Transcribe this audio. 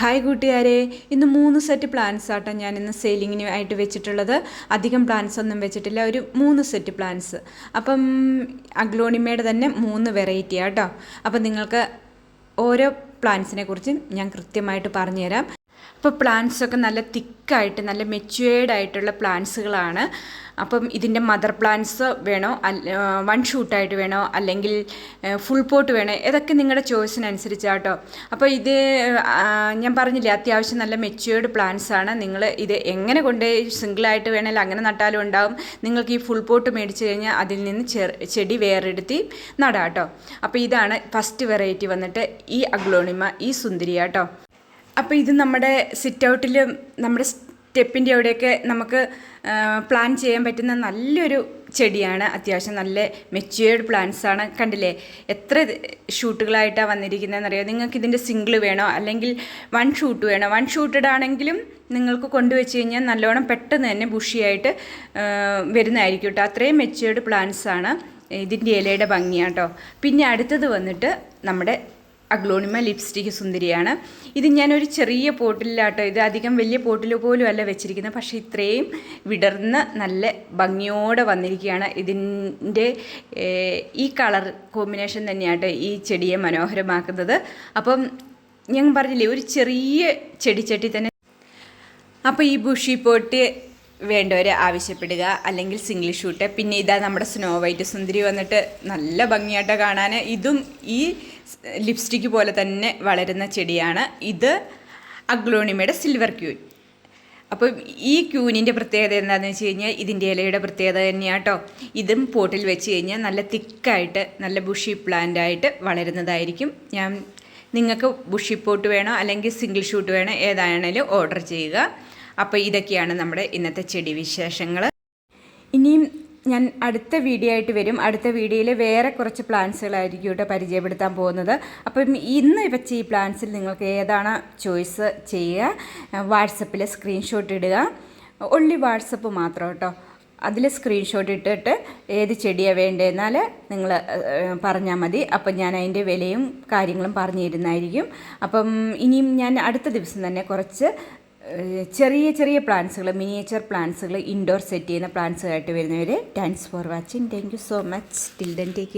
Hi കൂട്ടുകാരെ. ഇന്ന് മൂന്ന് സെറ്റ് പ്ലാൻസ് ആട്ടോ ഞാൻ ഇന്ന് സെയിലിങ്ങിന് ആയിട്ട് വെച്ചിട്ടുള്ളത്. അധികം പ്ലാൻസ് ഒന്നും വെച്ചിട്ടില്ല. ഒരു മൂന്ന് സെറ്റ് പ്ലാൻസ് അപ്പം അഗ്ലോണിമയുടെ തന്നെ മൂന്ന് വെറൈറ്റി ആട്ടോ. അപ്പം നിങ്ങൾക്ക് ഓരോ പ്ലാൻസിനെ കുറിച്ചും ഞാൻ കൃത്യമായിട്ട് പറഞ്ഞുതരാം. അപ്പോൾ പ്ലാന്റ്സൊക്കെ നല്ല തിക്കായിട്ട് നല്ല മെച്യൂർഡ് ആയിട്ടുള്ള പ്ലാന്റ്സുകളാണ് അപ്പം ഇതിന്റെ മദർ പ്ലാന്റ്സ് വേണോ? വൺ ഷൂട്ടായിട്ട് വേണോ? അല്ലെങ്കിൽ ഫുൾ പോട്ട് വേണോ? ഇതൊക്കെ നിങ്ങളുടെ ചോയ്സിനനുസരിച്ചാട്ടോ. അപ്പോൾ ഇത് ഞാൻ പറഞ്ഞില്ലേ അത്യാവശ്യം നല്ല മെച്യൂർഡ് പ്ലാന്റ്സ് ആണ് നിങ്ങൾ ഇത് എങ്ങനെ കൊണ്ട് സിംഗിളായിട്ട് വേണമെങ്കിൽ അങ്ങനെ നട്ടാലും ഉണ്ടാവും. നിങ്ങൾക്ക് ഈ ഫുൾ പോട്ട് മേടിച്ച് കഴിഞ്ഞാൽ അതിൽ നിന്ന് ചെടി വേറെടുത്തി നടാട്ടോ. അപ്പോൾ ഇതാണ് ഫസ്റ്റ് വെറൈറ്റി വന്നിട്ട് ഈ അഗ്ലോണിമ ഈ സുന്ദരിയാട്ടോ. അപ്പോൾ ഇത് നമ്മുടെ സിറ്റ് ഔട്ടിലും നമ്മുടെ സ്റ്റെപ്പിന്റെ അവിടെയൊക്കെ നമുക്ക് പ്ലാൻ ചെയ്യാൻ പറ്റുന്ന നല്ലൊരു ചെടിയാണ്. അത്യാവശ്യം നല്ല മെച്യൂർഡ് പ്ലാന്റ്സ് ആണ്. കണ്ടില്ലേ? എത്ര ഷൂട്ടുകളായിട്ടാണ് വന്നിരിക്കുന്നതെന്ന് അറിയാം നിങ്ങൾക്ക് ഇതിന്റെ സിംഗിൾ വേണോ? അല്ലെങ്കിൽ വൺ ഷൂട്ട് വേണോ? വൺ ഷൂട്ടഡ് ആണെങ്കിലും നിങ്ങൾക്ക് കൊണ്ടുവച്ച് കഴിഞ്ഞാൽ നല്ലോണം പെട്ടെന്ന് തന്നെ ബുഷിയായിട്ട് വരുന്നതായിരിക്കും കേട്ടോ. അത്രയും മെച്യൂർഡ് പ്ലാന്റ്സ് ആണ് ഇതിന്റെ ഇലയുടെ ഭംഗിയാട്ടോ പിന്നെ അടുത്തത് വന്നിട്ട് നമ്മുടെ അഗ്ലോണിമ ലിപ്സ്റ്റിക് സുന്ദരിയാണ്. ഇത് ഞാനൊരു ചെറിയ പോട്ടിലാട്ടോ ഇത് അധികം വലിയ പോട്ടിൽ പോലും അല്ല വെച്ചിരിക്കുന്നത്. പക്ഷേ ഇത്രയും വിടർന്ന് നല്ല ഭംഗിയോടെ വന്നിരിക്കുകയാണ്. ഇതിന്റെ ഈ കളർ കോമ്പിനേഷൻ തന്നെയാട്ടോ ഈ ചെടിയെ മനോഹരമാക്കുന്നത്. അപ്പം ഞാൻ പറഞ്ഞില്ലേ ഒരു ചെറിയ ചെടിച്ചട്ടി തന്നെ. അപ്പോൾ ഈ ബുഷി പോട്ട് വേണ്ടവർ ആവശ്യപ്പെടുക. അല്ലെങ്കിൽ സിംഗിൾ ഷൂട്ട് പിന്നെ ഇതാ നമ്മുടെ സ്നോ വൈറ്റ് സുന്ദരി വന്നിട്ട് നല്ല ഭംഗിയായിട്ട് കാണാൻ ഇതും ഈ ലിപ്സ്റ്റിക്ക് പോലെ തന്നെ വളരുന്ന ചെടിയാണ്. ഇത് അഗ്ലോണിമയുടെ സിൽവർ ക്യൂൻ അപ്പം ഈ ക്യൂനിന്റെ പ്രത്യേകത എന്താണെന്ന് വെച്ച് കഴിഞ്ഞാൽ ഇതിന്റെ ഇലയുടെ പ്രത്യേകത തന്നെയാട്ടോ. ഇതും പോട്ടിൽ വെച്ച് കഴിഞ്ഞാൽ നല്ല തിക്കായിട്ട് നല്ല ബുഷി പ്ലാന്റ് ആയിട്ട് വളരുന്നതായിരിക്കും. ഞാൻ നിങ്ങൾക്ക് ബുഷി പോട്ട് വേണോ അല്ലെങ്കിൽ സിംഗിൾ ഷൂട്ട് വേണോ ഏതാണേലും ഓർഡർ ചെയ്യുക. അപ്പോൾ ഇതൊക്കെയാണ് നമ്മുടെ ഇന്നത്തെ ചെടി വിശേഷങ്ങൾ ഇനിയും ഞാൻ അടുത്ത വീഡിയോ ആയിട്ട് വരും. അടുത്ത വീഡിയോയിൽ വേറെ കുറച്ച് പ്ലാന്റ്സുകളായിരിക്കും കേട്ടോ പരിചയപ്പെടുത്താൻ പോകുന്നത്. അപ്പം ഇന്ന് വെച്ച ഈ പ്ലാന്റ്സിൽ നിങ്ങൾക്ക് ഏതാണ് ചോയ്സ് ചെയ്യുക? വാട്സപ്പിൽ സ്ക്രീൻഷോട്ട് ഇടുക. ഒള്ളി വാട്സപ്പ് മാത്രം കേട്ടോ. അതിൽ സ്ക്രീൻഷോട്ട് ഇട്ടിട്ട് ഏത് ചെടിയാണ് വേണ്ടതെന്നാൽ നിങ്ങൾ പറഞ്ഞാൽ മതി. അപ്പം ഞാൻ അതിന്റെ വിലയും കാര്യങ്ങളും പറഞ്ഞു തരുന്നതായിരിക്കും. അപ്പം ഇനിയും ഞാൻ അടുത്ത ദിവസം തന്നെ കുറച്ച് ചെറിയ ചെറിയ പ്ലാന്റ്സുകൾ മിനിയേച്ചർ പ്ലാന്റ്സുകൾ ഇൻഡോർ സെറ്റ് ചെയ്യുന്ന പ്ലാന്റ്സുമായിട്ട് വരുന്നവർ thanks for watching thank you so much till then take care